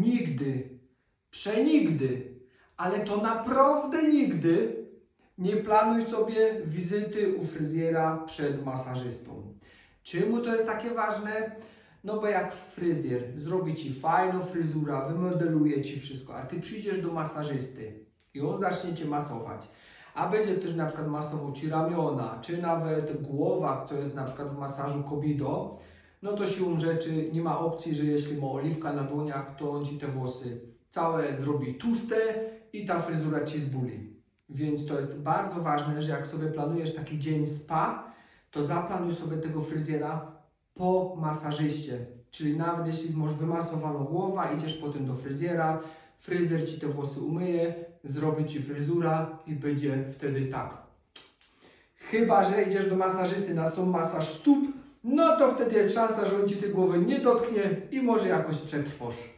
nigdy, przenigdy, ale to naprawdę nigdy nie planuj sobie wizyty u fryzjera przed masażystą. Czemu to jest takie ważne? No bo jak fryzjer zrobi ci fajną fryzurę, wymodeluje ci wszystko, a ty przyjdziesz do masażysty i on zacznie cię masować, a będzie też na przykład masował ci ramiona, czy nawet głowa, co jest na przykład w masażu Kobido, no to siłą rzeczy nie ma opcji, że jeśli ma oliwka na dłoniach, to on ci te włosy całe zrobi tłuste i ta fryzura ci zbuli. Więc to jest bardzo ważne, że jak sobie planujesz taki dzień spa, to zaplanuj sobie tego fryzjera po masażyście. Czyli nawet jeśli masz wymasowaną głowę, idziesz potem do fryzjera, fryzjer ci te włosy umyje, zrobi ci fryzura i będzie wtedy tak. Chyba, że idziesz do masażysty na sam masaż stóp, no to wtedy jest szansa, że on ci tej głowy nie dotknie i może jakoś przetrwasz.